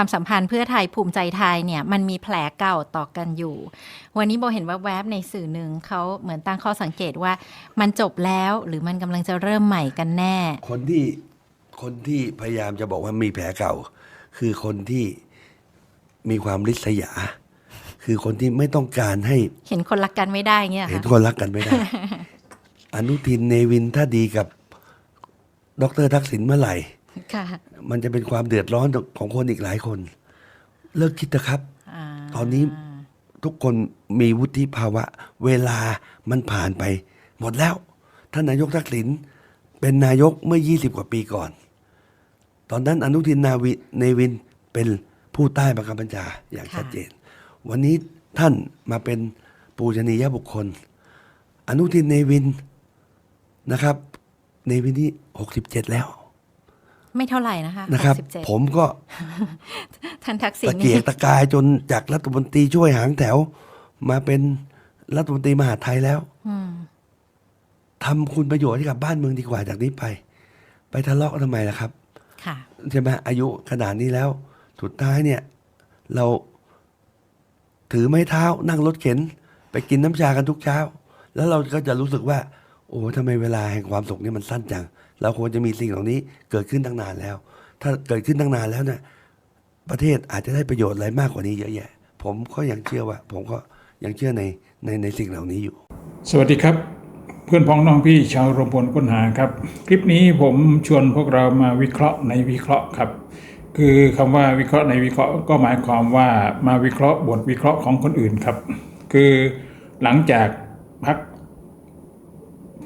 ความสัมพันธ์เพื่อไทยภูมิใจไทยเนี่ยมันมีแผลเก่าต่อกันอยู่ วันนี้โบเห็นว่าแวบๆในสื่อหนึ่งเขาเหมือนตั้งข้อสังเกตว่ามันจบแล้วหรือมันกำลังจะเริ่มใหม่กันแน่ คนที่คนที่พยายามจะบอกว่ามีแผลเก่า คือคนที่มีความริษยา คือคนที่ไม่ต้องการให้ เห็นคนรักกันไม่ได้เงี้ยเห็นค่ะคนรักกันไม่ได้ อนุทินเนวินถ้าดีกับ ดรทักษิณเมื่อไหร่ค่ะ มันจะเป็นความเดือดร้อนของคนอีกหลายคน เลิกคิดนะครับาตอนนี้ทุกคนมีวุฒิภาวะ เวลามันผ่านไป หมดแล้ว ท่านนายกทักษิณเป็นนายกเมื่อ 20 กว่าปีก่อน ตอนนั้นอนุทินนาวิเนวินเป็นผู้ใต้บังคับบัญชาอย่างชัดเจน วันนี้ท่านมาเป็นปูชนียบุคคล อนุทินเนวินนะครับ เนวินที่ 67 แล้ว ไม่เท่าไหร่นะคะนะครับ67ผมก็ท่านทักษิณตะเกียกตะกายจนจากรัฐมนตรีช่วยหางแถว มาเป็นรัฐมนตรีมหาดไทยแล้วอืมทำคุณประโยชน์ให้กับบ้านเมืองดีกว่าจากนี้ไป ไปทะเลาะกันทำไมล่ะครับค่ะใช่ไหมอายุขนาดนี้แล้ว สุดท้ายเนี่ย เราถือไม้เท้านั่งรถเข็น ไปกินน้ำชากันทุกเช้า แล้วเราก็จะรู้สึกว่า โอ้ทำไมเวลาแห่งความสุขนี่มันสั้นจัง เราควรจะมีสิ่งเหล่านี้เกิดขึ้นตั้งนานแล้ว ถ้าเกิดขึ้นตั้งนานแล้วเนี่ยประเทศอาจจะได้ประโยชน์อะไรมากกว่านี้เยอะแยะ ผมก็ยังเชื่อว่า ผมก็ยังเชื่อในในในสิ่งเหล่านี้อยู่ สวัสดีครับ เพื่อนพ้องน้องพี่ชาวรมพลค้นหาครับ คลิปนี้ผมชวนพวกเรามาวิเคราะห์ในวิเคราะห์ครับ คือคำว่าวิเคราะห์ในวิเคราะห์ก็หมายความว่ามาวิเคราะห์บทวิเคราะห์ของคนอื่นครับ คือหลังจากพัก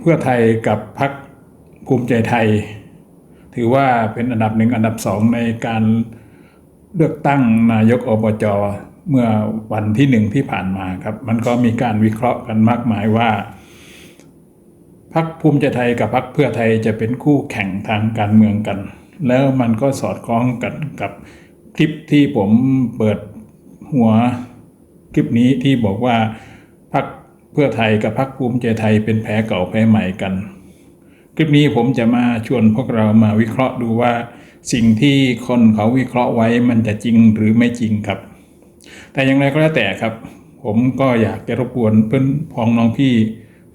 เพื่อไทยกับพัก ภูมิใจไทย ถือว่าเป็นอันดับหนึ่งอันดับสองในการเลือกตั้งนายกอบจเมื่อวันที่หนึ่งที่ผ่านมาครับ มันก็มีการวิเคราะห์กันมากมายว่าพักภูมิใจไทยกับพักเพื่อไทยจะเป็นคู่แข่งทางการเมืองกัน แล้วมันก็สอดคล้องกันกับคลิปที่ผมเปิดหัวคลิปนี้ที่บอกว่าพักเพื่อไทยกับพักภูมิใจไทยเป็นแพ้เก่าแพ้ใหม่กัน คลิปนี้ผมจะมาชวนพวกเรามาวิเคราะห์ดูว่า สิ่งที่คนเขาวิเคราะห์ไว้มันจะจริงหรือไม่จริงครับ แต่อย่างไรก็แล้วแต่ครับ ผมก็อยากจะรบกวนเพื่อนพ้องน้องพี่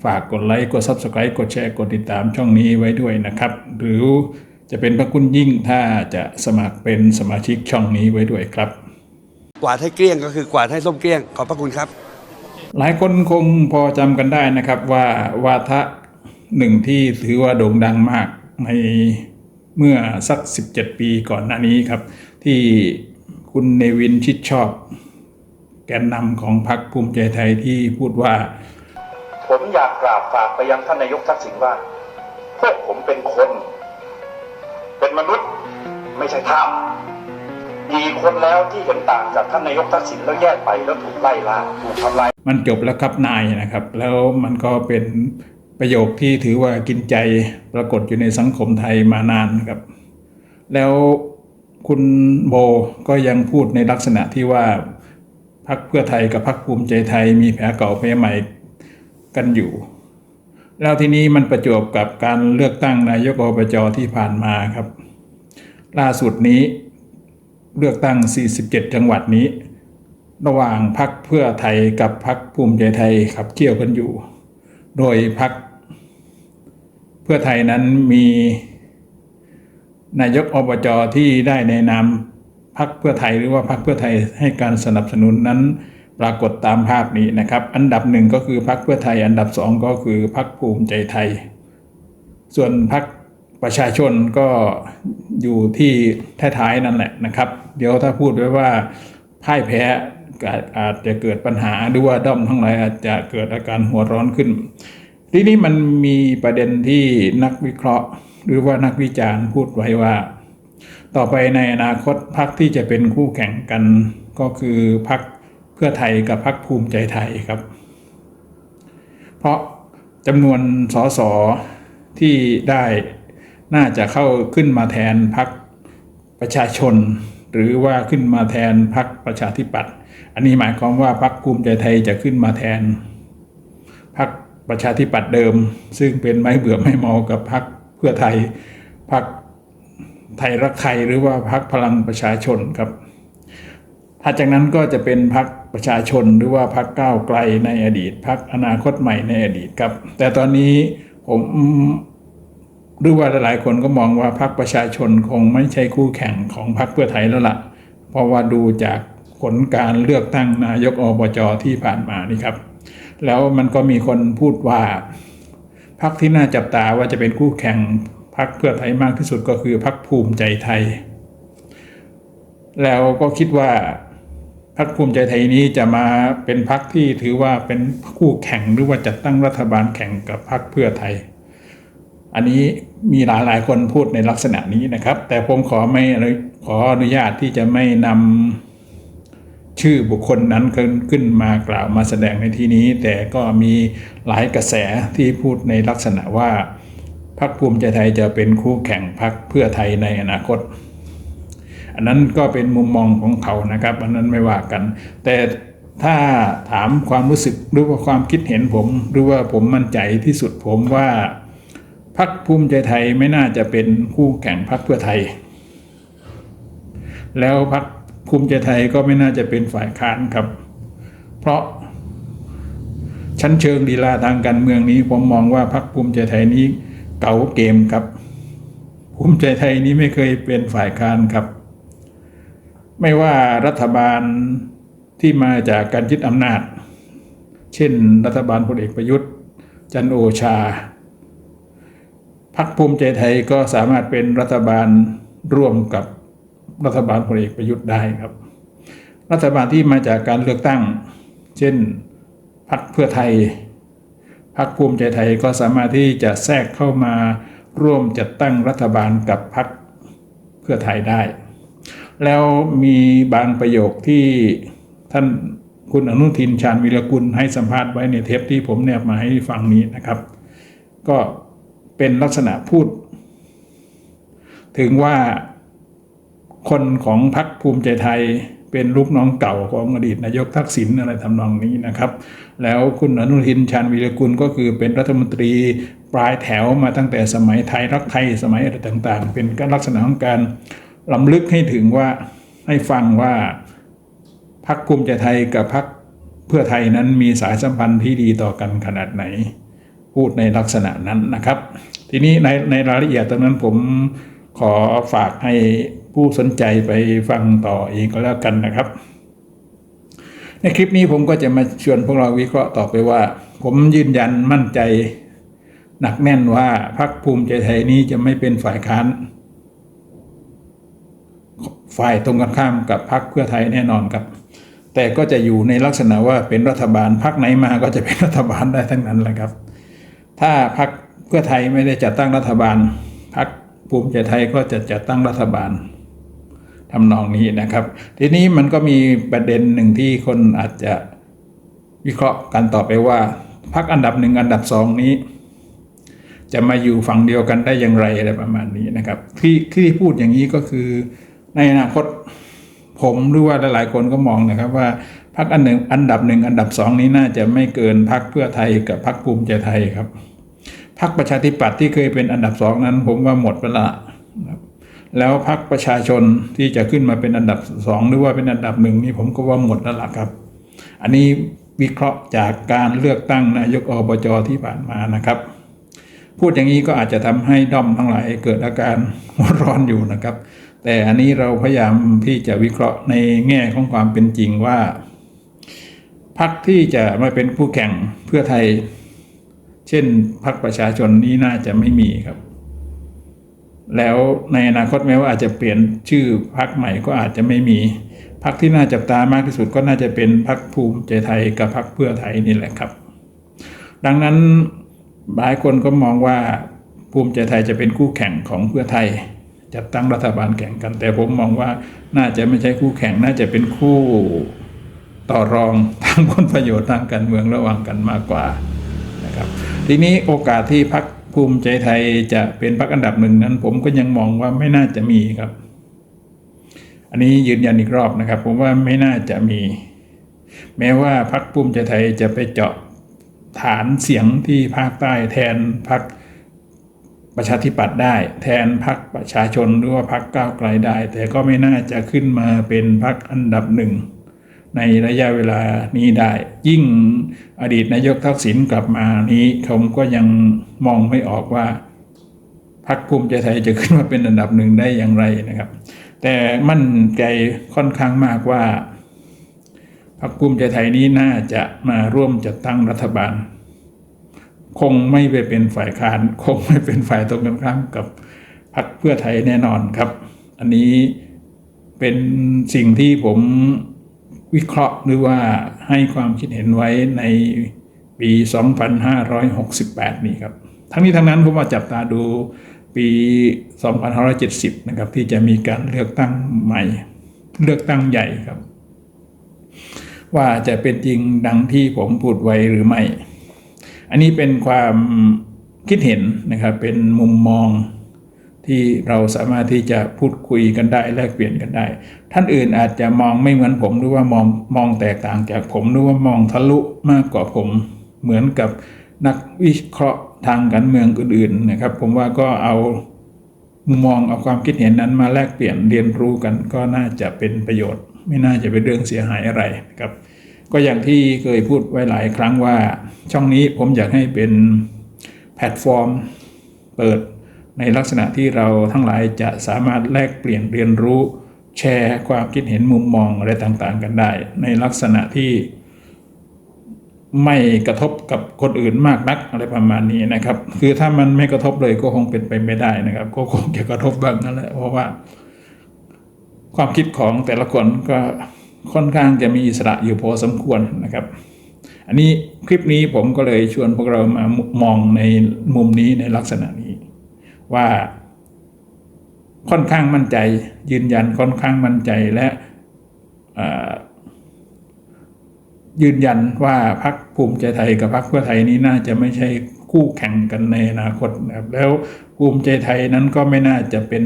ฝากกดไลค์กด Subscribe กดแชร์กดติดตามช่องนี้ไว้ด้วยนะครับ หรือจะเป็นพระคุณยิ่งถ้าจะสมัครเป็นสมาชิกช่องนี้ไว้ด้วยครับ กวาดให้เกลี้ยงก็คือกวาดให้ส้มเกลี้ยงขอบพระคุณครับ หลายคนคงพอจำกันได้นะครับว่าวาทะ หนึ่งที่ถือว่าโด่งดังมากในเมื่อสัก 17 ปีก่อนหน้านี้ครับ ที่คุณเนวินชิดชอบ แกนนำของพรรคภูมิใจไทยที่พูดว่า ผมอยากกราบฝากไปยังท่านนายกทักษิณว่า พวกผมเป็นคน เป็นมนุษย์ไม่ใช่ทาสมีคนแล้วที่เห็นต่างจากท่านนายกทักษิณแล้วแยกไปแล้วถูกไล่ล่าถูกทำลายมันจบแล้วครับนายนะครับ แล้วมันก็เป็น ประโยคที่ถือว่ากินใจปรากฏอยู่ในสังคมไทยมานานครับ แล้วคุณโบก็ยังพูดในลักษณะที่ว่าพรรคเพื่อไทยกับพรรคภูมิใจไทยมีแผลเก่าแผลใหม่กันอยู่ แล้วทีนี้มันประจวบกับการเลือกตั้งนายกอบจที่ผ่านมาครับ ล่าสุดนี้เลือกตั้ง 47 จังหวัดนี้ ระหว่างพักเพื่อไทยกับพักภูมิใจไทยขับเคี่ยวกันอยู่ โดยพัก พื่อไทยนั้นมีนายกอบจที่ได้ในนามพักเพื่อไทยหรือว่าพักเพื่อไทยให้การสนับสนุนนั้นปรากฏตามภาพนี้นะครับ อันดับหนึ่งก็คือพักเพื่อไทย อันดับสองก็คือพักภูมิใจไทย ส่วนพักประชาชนก็อยู่ที่ท้ายๆนั่นแหละนะครับ เดี๋ยวถ้าพูดไว้ว่าพ่ายแพ้อาจจะเกิดปัญหาหรือว่าด้อมทั้งหลายอาจจะเกิดอาการหัวร้อนขึ้น ทีนี้มันมีประเด็นที่นักวิเคราะห์ หรือว่านักวิจารณ์พูดไว้ว่า ต่อไปในอนาคตพักที่จะเป็นคู่แข่งกันก็คือพักเพื่อไทยกับพักภูมิใจไทยครับ เพราะจำนวนสสที่ได้น่าจะเข้าขึ้นมาแทนพักประชาชน หรือว่าขึ้นมาแทนพักประชาธิปัตย์อันนี้หมายความว่าพักภูมิใจไทยจะขึ้นมาแทนพัก ประชาธิปัตย์เดิม ซึ่งเป็นไม่เบื่อไม่เมากับพักเพื่อไทยพักไทยรักไทยหรือว่าพักพลังประชาชนครับถัดจากนั้นก็จะเป็นพักประชาชนหรือว่าพักก้าวไกลในอดีตพักอนาคตใหม่ในอดีตครับ แต่ตอนนี้ผมหรือว่าหลายๆคนก็มองว่าพักประชาชนคงไม่ใช่คู่แข่งของพักเพื่อไทยแล้วล่ะ เพราะว่าดูจากผลการเลือกตั้งนายกอบจที่ผ่านมานี่ครับ แล้วมันก็มีคนพูดว่าพักที่น่าจับตาว่าจะเป็นคู่แข่งพักเพื่อไทยมากที่สุดก็คือพักภูมิใจไทย แล้วก็คิดว่าพักภูมิใจไทยนี้จะมาเป็นพักที่ถือว่าเป็นคู่แข่งหรือว่าจัดตั้งรัฐบาลแข่งกับพักเพื่อไทย อันนี้มีหลายหลายคนพูดในลักษณะนี้นะครับ แต่ผมขอไม่ขออนุญาตที่จะไม่นำ ชื่อบุคคลนั้นขึ้นมากล่าวมาแสดงในที่นี้ แต่ก็มีหลายกระแสที่พูดในลักษณะว่าพรรคภูมิใจไทยจะเป็นคู่แข่งพรรคเพื่อไทยในอนาคต อันนั้นก็เป็นมุมมองของเขานะครับ อันนั้นไม่ว่ากัน แต่ถ้าถามความรู้สึกหรือว่าความคิดเห็นผม หรือว่าผมมั่นใจที่สุดผมว่าพรรคภูมิใจไทยไม่น่าจะเป็นคู่แข่งพรรคเพื่อไทย แล้วพรรค ภูมิใจไทยก็ไม่น่าจะเป็นฝ่ายค้านครับ เพราะ ชั้นเชิงดีลาทางการเมืองนี้ผมมองว่าพรรคภูมิใจไทยนี้เก่าเกมครับ ภูมิใจไทยนี้ไม่เคยเป็นฝ่ายค้านครับ ไม่ว่ารัฐบาลที่มาจากการยึดอำนาจ เช่น รัฐบาลพลเอกประยุทธ์ จันโอชาพรรคภูมิใจไทยก็สามารถเป็นรัฐบาลร่วมกับ รัฐบาลพลเอกประยุทธ์ได้ครับ รัฐบาลที่มาจากการเลือกตั้ง เช่นพรรคเพื่อไทยพรรคภูมิใจไทยก็สามารถที่จะแทรกเข้ามาร่วมจัดตั้งรัฐบาลกับพรรคเพื่อไทยได้ แล้วมีบางประโยคที่ท่านคุณอนุทินชาญวิรกุลให้สัมภาษณ์ไว้ในเทปที่ผมแนบมาให้ฟังนี้นะครับ ก็เป็นลักษณะพูด ถึงว่า คนของพรรคภูมิใจไทยเป็นลูกน้องเก่าของอดีตนายกทักษิณอะไรทำนองนี้นะครับ แล้วคุณอนุทินชาญวีรกุลก็คือเป็นรัฐมนตรีปลายแถวมาตั้งแต่สมัยไทยรักไทยสมัยอะไรต่างๆ เป็นลักษณะของการลำลึกให้ถึงว่าให้ฟังว่าพรรคภูมิใจไทยกับพรรคเพื่อไทยนั้นมีสายสัมพันธ์ที่ดีต่อกันขนาดไหน พูดในลักษณะนั้นนะครับ ทีนี้ในในรายละเอียดตรงนั้นผมขอฝากให้ ผู้สนใจไปฟังต่อเองก็แล้วกันนะครับ ในคลิปนี้ผมก็จะมาชวนพวกเราวิเคราะห์ต่อไปว่า ผมยืนยันมั่นใจ หนักแน่นว่าพรรคภูมิใจไทยนี้จะไม่เป็นฝ่ายค้านฝ่ายตรงกันข้ามกับพรรคเพื่อไทยแน่นอนครับ แต่ก็จะอยู่ในลักษณะว่าเป็นรัฐบาลพรรคไหนมาก็จะเป็นรัฐบาลได้ทั้งนั้นแหละครับ ถ้าพรรคเพื่อไทยไม่ได้จัดตั้งรัฐบาลพรรคภูมิใจไทยก็จะจัดตั้งรัฐบาล ทำนองนี้นะครับ ทีนี้มันก็มีประเด็นหนึ่งที่คนอาจจะวิเคราะห์กันต่อไปว่าพรรคอันดับหนึ่งอันดับสองนี้ จะมาอยู่ฝั่งเดียวกันได้อย่างไรอะไรประมาณนี้นะครับ ที่ที่พูดอย่างนี้ก็คือในอนาคตผมหรือว่าหลายๆคนก็มองนะครับว่าพรรคอันหนึ่งอันดับหนึ่งอันดับสองนี้น่าจะไม่เกินพรรคเพื่อไทยกับพรรคภูมิใจไทยครับพรรคประชาธิปัตย์ที่เคยเป็นอันดับสองนั้น ผมว่าหมดไปละครับ แล้วพรรคประชาชนที่จะขึ้นมาเป็นอันดับสองหรือว่าเป็นอันดับหนึ่งนี่ผมก็ว่าหมดแล้วล่ะครับ อันนี้วิเคราะห์จากการเลือกตั้งนายกอบจที่ผ่านมานะครับ พูดอย่างนี้ก็อาจจะทำให้ด้อมทั้งหลายเกิดอาการร้อนอยู่นะครับ แต่อันนี้เราพยายามที่จะวิเคราะห์ในแง่ของความเป็นจริงว่าพรรคที่จะมาเป็นผู้แข่งเพื่อไทย เช่นพรรคประชาชนนี้น่าจะไม่มีครับ แล้วในอนาคตแม้ว่าอาจจะเปลี่ยนชื่อพรรคใหม่ก็อาจจะไม่มีพรรคที่น่าจับตามากที่สุดก็น่าจะเป็นพรรคภูมิใจไทยกับพรรคเพื่อไทยนี่แหละครับ ดังนั้นหลายคนก็มองว่าภูมิใจไทยจะเป็นคู่แข่งของเพื่อไทย จัดตั้งรัฐบาลแข่งกัน แต่ผมมองว่าน่าจะไม่ใช่คู่แข่งน่าจะเป็นคู่ต่อรองทางผลประโยชน์ทางการเมืองระหว่างกันมากกว่านะครับทีนี้โอกาสที่พรรค ภูมิใจไทยจะเป็นพรรคอันดับหนึ่งนั้น ผมก็ยังมองว่าไม่น่าจะมีครับ อันนี้ยืนยันอีกรอบนะครับ ผมว่าไม่น่าจะมี แม้ว่าพรรคภูมิใจไทยจะไปเจาะฐานเสียงที่ภาคใต้แทนพรรคประชาธิปัตย์ได้ แทนพรรคประชาชนหรือว่าพรรคก้าวไกลได้ แต่ก็ไม่น่าจะขึ้นมาเป็นพรรคอันดับหนึ่ง ในระยะเวลานี้ได้ ยิ่งอดีตนายกทักษิณกลับมานี้ผมก็ยังมองไม่ออกว่าพรรคภูมิใจไทยจะขึ้นมาเป็นอันดับหนึ่งได้อย่างไรนะครับ แต่มั่นใจค่อนข้างมากว่าพรรคภูมิใจไทยนี้น่าจะมาร่วมจัดตั้งรัฐบาล คงไม่ไปเป็นฝ่ายค้าน คงไม่เป็นฝ่ายตรงกันข้ามกับพรรคเพื่อไทยแน่นอนครับ อันนี้เป็นสิ่งที่ผม วิเคราะห์หรือว่าให้ความคิดเห็นไว้ในปี 2568 นี้ครับ ทั้งนี้ทั้งนั้นผมมาจับตาดูปี 2570 นะครับ ที่จะมีการเลือกตั้งใหม่ เลือกตั้งใหญ่ครับ ว่าจะเป็นจริงดังที่ผมพูดไว้หรือไม่ อันนี้เป็นความคิดเห็นนะครับ เป็นมุมมอง ที่เราสามารถที่จะพูดคุยกันได้แลกเปลี่ยนกันได้ ท่านอื่นอาจจะมองไม่เหมือนผมหรือว่ามองมองแตกต่างจากผมหรือว่ามองทะลุมากกว่าผมเหมือนกับนักวิเคราะห์ทางการเมืองอื่นๆนะครับ ผมว่าก็เอามุมมองเอาความคิดเห็นนั้นมาแลกเปลี่ยนเรียนรู้กันก็น่าจะเป็นประโยชน์ ไม่น่าจะเป็นเรื่องเสียหายอะไรนะครับ ก็อย่างที่เคยพูดไว้หลายครั้งว่า ช่องนี้ผมอยากให้เป็นแพลตฟอร์ม เปิด ในลักษณะที่เราทั้งหลายจะสามารถแลกเปลี่ยนเรียนรู้ แชร์ความคิดเห็นมุมมองอะไรต่างๆ กันได้ ในลักษณะที่ไม่กระทบกับคนอื่นมากนักอะไรประมาณนี้นะครับ คือถ้ามันไม่กระทบเลยก็คงเป็นไปไม่ได้นะครับ ก็คงจะกระทบบ้างนั่นแหละเพราะว่า ความคิดของแต่ละคนก็ค่อนข้างจะมีอิสระอยู่พอสมควรนะครับ อันนี้คลิปนี้ผมก็เลยชวนพวกเรามามองในมุมนี้ในลักษณะนี้ ว่าค่อนข้างมั่นใจ ยืนยันค่อนข้างมั่นใจและยืนยันว่าพรรคภูมิใจไทยกับพรรคเพื่อไทยนี้น่าจะไม่ใช่คู่แข่งกันในอนาคตนะครับ แล้วภูมิใจไทยนั้นก็ไม่น่าจะเป็น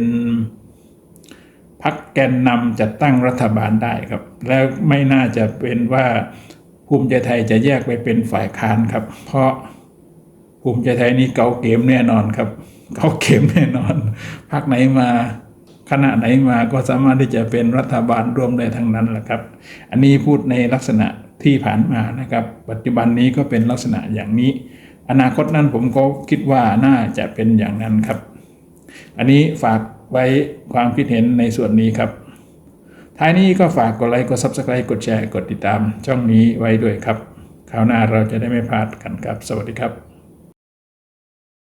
พักแกนนำจัดตั้งรัฐบาลได้ครับ แล้วไม่น่าจะเป็นว่าภูมิใจไทยจะแยกไปเป็นฝ่ายค้านครับ เพราะภูมิใจไทยนี้เกาเกมแน่นอนครับ เกาเกมแน่นอนพักไหนมาคณะไหนมาก็สามารถที่จะเป็นรัฐบาลร่วมได้ทั้งนั้นแหละครับ อันนี้พูดในลักษณะที่ผ่านมานะครับ ปัจจุบันนี้ก็เป็นลักษณะอย่างนี้ อนาคตนั้นผมก็คิดว่าน่าจะเป็นอย่างนั้นครับ อันนี้ฝากไว้ความคิดเห็นในส่วนนี้ครับ ท้ายนี้ก็ฝากกดไลค์กด Subscribe กดแชร์กดติดตาม ช่องนี้ไว้ด้วยครับคราวหน้าเราจะได้ไม่พลาดกันครับ สวัสดีครับ